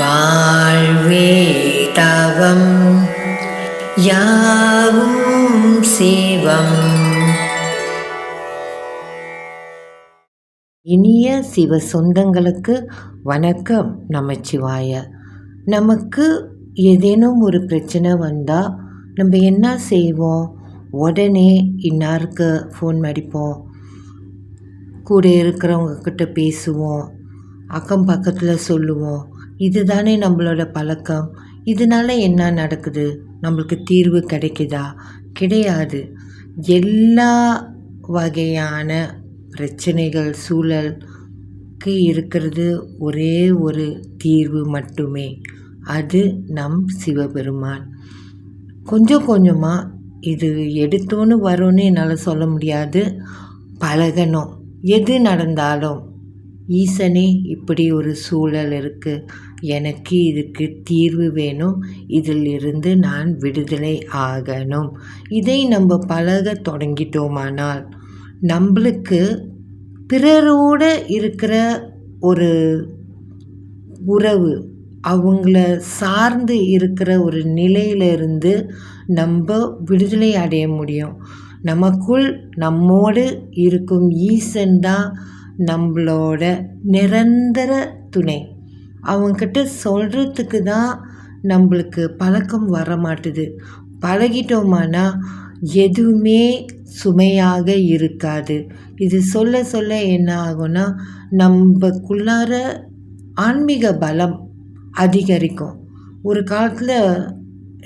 வாழ்வே தவம் யாவும் சிவம். இனிய சிவ சொந்தங்களுக்கு வணக்கம் நமச்சிவாய. நமக்கு ஏதேனும் ஒரு பிரச்சனை வந்தால் நம்ம என்ன செய்வோம்? உடனே இன்னாருக்கு ஃபோன் அடிப்போம். கூட இருக்கிறவங்க கிட்ட பேசுவோம். அக்கம் பக்கத்தில் சொல்லுவோம். இதுதானே நம்மளோட பழக்கம். இதனால என்ன நடக்குது? நம்மளுக்கு தீர்வு கிடைக்குதா? கிடையாது. எல்லா வகையான பிரச்சனைகள் சூழலுக்கு இருக்கிறது ஒரே ஒரு தீர்வு மட்டுமே. அது நம் சிவபெருமான். கொஞ்சம் கொஞ்சமாக இது எடுத்தோன்னு வரும்னு என்னால் சொல்ல முடியாது. பழகணும். எது நடந்தாலும் ஈசனே இப்படி ஒரு சூழல் இருக்குது எனக்கு இதுக்கு தீர்வு வேணும். இதில் இருந்து நான் விடுதலை ஆகணும். இதை நம்ம பழக தொடங்கிட்டோமானால் நம்மளுக்கு பிறரோட இருக்கிற ஒரு உறவு அவங்கள சார்ந்து இருக்கிற ஒரு நிலையிலிருந்து நம்ம விடுதலை அடைய முடியும். நமக்குள் நம்மோடு இருக்கும் ஈசன் தான் நம்மளோட நிரந்தர துணை. அவங்கக்கிட்ட சொல்கிறதுக்கு தான் நம்மளுக்கு பழக்கம் வர மாட்டுது பழகிட்டோமானா எதுவுமே சுமையாக இருக்காது. இது சொல்ல சொல்ல என்ன ஆகும்னா நம்மக்குள்ளார ஆன்மீக பலம் அதிகரிக்கும். ஒரு காலத்தில்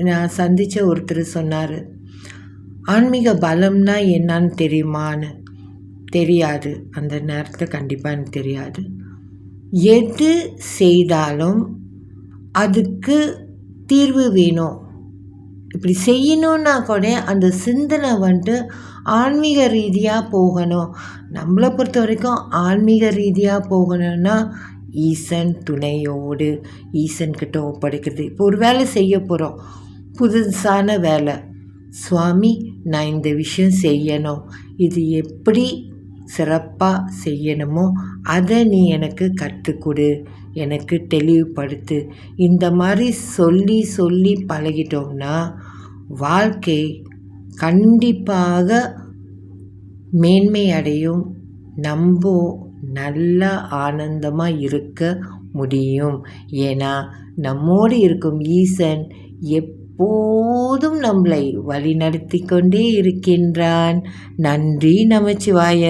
நான் சந்தித்த ஒருத்தர் சொன்னார் ஆன்மீக பலம்னா என்னான்னு தெரியுமான்னு? தெரியாது. அந்த நேரத்தில் கண்டிப்பாக எனக்கு தெரியாது. எது செய்தாலும் அதுக்கு தீர்வு வேணும். இப்படி செய்யணுன்னா கூட அந்த சிந்தனை வந்துட்டு ஆன்மீக ரீதியாக போகணும். நம்மளை பொறுத்த வரைக்கும் ஆன்மீக ரீதியாக போகணும்னா ஈசன் துணையோடு ஈசன்கிட்ட ஒப்படைக்கிறது. இப்போ ஒரு வேலை செய்ய போகிறோம் புதுசான வேலை. சுவாமி நான் இந்த விஷயம் செய்யணும். இது எப்படி சிறப்பாக செய்யணுமோ அதை நீ எனக்கு கற்றுக்கொடு எனக்கு தெளிவுபடுத்து. இந்த மாதிரி சொல்லி சொல்லி பழகிட்டோம்னா வாழ்க்கை கண்டிப்பாக மேன்மை அடையும் நம்ம நல்லா ஆனந்தமாக இருக்க முடியும். ஏன்னா நம்மோடு இருக்கும் ஈசன் எப்போதும் நம்மளை வழிநடத்தி கொண்டே இருக்கின்றான். நன்றி நமச்சிவாய.